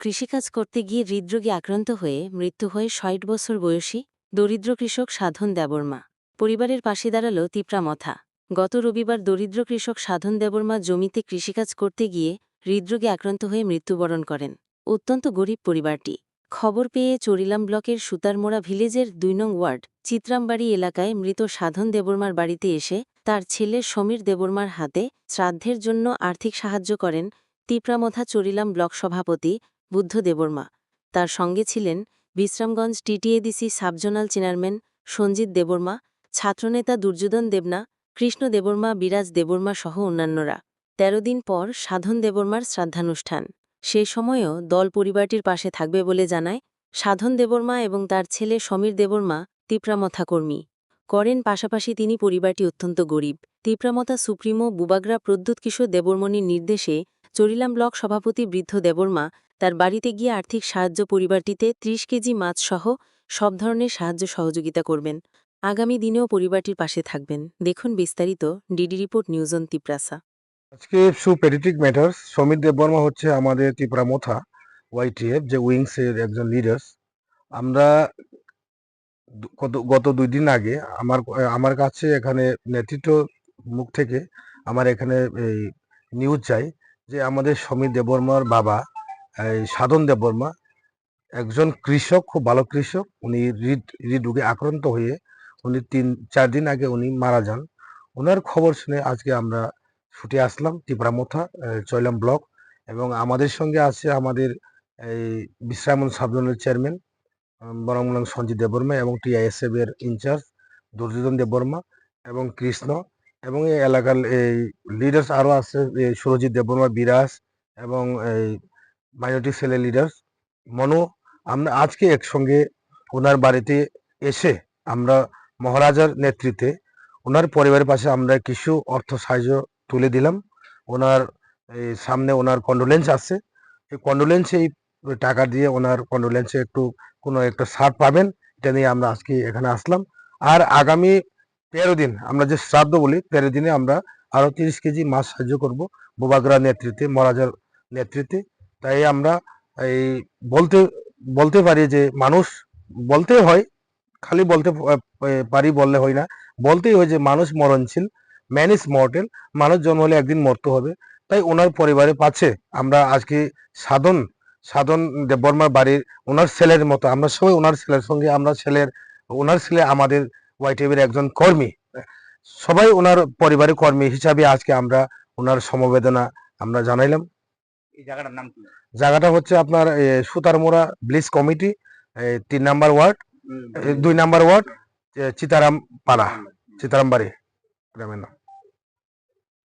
কৃষিকাজ করতে গিয়ে হৃদরোগে আক্রান্ত হয়ে মৃত্যু হয় ষাট বছর বয়সী দরিদ্র কৃষক সাধন দেবর্মা পরিবারের পাশে দাঁড়াল তিপ্রামথা গত রবিবার দরিদ্র কৃষক সাধন দেবর্মা জমিতে কৃষিকাজ করতে গিয়ে হৃদরোগে আক্রান্ত হয়ে মৃত্যুবরণ করেন। অত্যন্ত গরিব পরিবারটি। খবর পেয়ে চরিলাম ব্লকের সুতারমোড়া ভিলেজের দুই নং ওয়ার্ড, চিত্রামবাড়ি এলাকায় মৃত সাধন দেবর্মার বাড়িতে এসে তার ছেলে সমীর দেবর্মার হাতে শ্রাদ্ধের জন্য আর্থিক সাহায্য করেন তিপ্রামথা চরিলাম ব্লক সভাপতি বুদ্ধ দেবর্মা। তার সঙ্গে ছিলেন Bishramganj TTADC subzonal chairman Sanjit Debbarma, ছাত্রনেতা দুর্যোধন দেবনা, কৃষ্ণ দেবর্মা, বিরাজ দেবর্মা সহ অন্যান্যরা। তেরো দিন পর সাধন দেবর্মার শ্রাদ্ধানুষ্ঠান। সে সময়ও দল পরিবারটির পাশে থাকবে বলে জানায় সাধন দেবর্মা এবং তার ছেলে সমীর দেবর্মা, তিপ্রামথা কর্মী। করেন পাশাপাশি তিনি পরিবারটি অত্যন্ত গরিব। তিপ্রামতা সুপ্রিমো বুবাগ্রা প্রদ্যুৎ কিশোর দেবর্মণির নির্দেশে চরিলাম ব্লক সভাপতি বৃদ্ধ দেবর্মা তার বাড়িতে গিয়ে আর্থিক সাহায্য পরিবারটিতে ৩০ কেজি মাছ সহ সব ধরনের সাহায্য সহযোগিতা করবেন। আগামী দিনেও পরিবারটির পাশে থাকবেন। দেখুন বিস্তারিত DD report news on Tiprasa. আজকে সু পেডিটিক ম্যাটার্স সমীর দেববর্মা হচ্ছে আমাদের ত্রিপুরা মোথা ওয়াইটিএফ যে উইংস এর একজন লিডার্স আমরা গত দুই দিন আগে আমার আমার কাছে এখানে নেতৃত্ব মুখ থেকে আমার এখানে নিউজ চাই যে আমাদের সমীর দেববর্মার বাবা সাধন দেববর্মা একজন কৃষক, খুব ভালো কৃষক। উনি হৃদ হৃদরোগে আক্রান্ত হয়ে উনি তিন, চার দিন আগে উনি মারা যান। ওনার খবর শুনে আজকে আমরা ছুটে আসলাম টিপরামথা চৈলাম ব্লক এবং আমাদের সঙ্গে আছে আমাদের এই বিশ্রামন সাবজনের চেয়ারম্যান বরংলং সঞ্জিত দেববর্মা এবং টিআইএসএফ এর ইনচার্জ দুর্যোধন দেববর্মা এবং কৃষ্ণ এবং এই এলাকার এই লিডার্স আরও আছে সুরজিৎ দেববর্মা বিরাজ এবং এই মাইনরিটি সেলের লিডার মনো, আমরা আজকে একসঙ্গে ওনার বাড়িতে এসে আমরা মহারাজার নেতৃত্বে ওনার পরিবারের পাশে আমরা কিছু অর্থ সাহায্য তুলে দিলাম। ওনার সামনে ওনার কন্ডোলেন্স আছে। এই কন্ডোলেন্সে এই টাকা দিয়ে ওনার কন্ডোলেন্সে একটু কোনো একটা ছাড় পাবেন, এটা নিয়ে আমরা আজকে এখানে আসলাম। আর আগামী তেরো দিন, আমরা যে শ্রাদ্ধ বলি, তেরো দিনে আমরা আরও তিরিশ কেজি মাছ সাহায্য করব বোবাগ্রা নেতৃত্বে, মহারাজার নেতৃত্বে। তাই আমরা এই বলতে বলতে পারি যে মানুষ বলতে হয়, খালি বলতে পারি বললে হয় না। বলতেই হয় যে মানুষ মরণশীল ম্যান ইজ মর্টেল মানুষ জন্ম হলে একদিন মরতে হবে। তাই ওনার পরিবারের পাচ্ছে আমরা আজকে সাধন সাধন দেববর্মার বাড়ির ওনার ছেলের মতো, আমরা সবাই ওনার ছেলের সঙ্গে, আমরা ছেলের, ওনার ছেলে আমাদের ওয়াইটিভির একজন কর্মী। সবাই ওনার পরিবারের কর্মী হিসাবে আজকে আমরা ওনার সমবেদনা আমরা জানাইলাম। এই জায়গাটার নাম কি? জায়গাটা হচ্ছে আপনার সুতারমোড়া ব্লিজ কমিটি তিন নাম্বার ওয়ার্ড দুই নাম্বার ওয়ার্ড চিতারাম পাড়া চিতারাম বাড়ি গ্রামের নাম।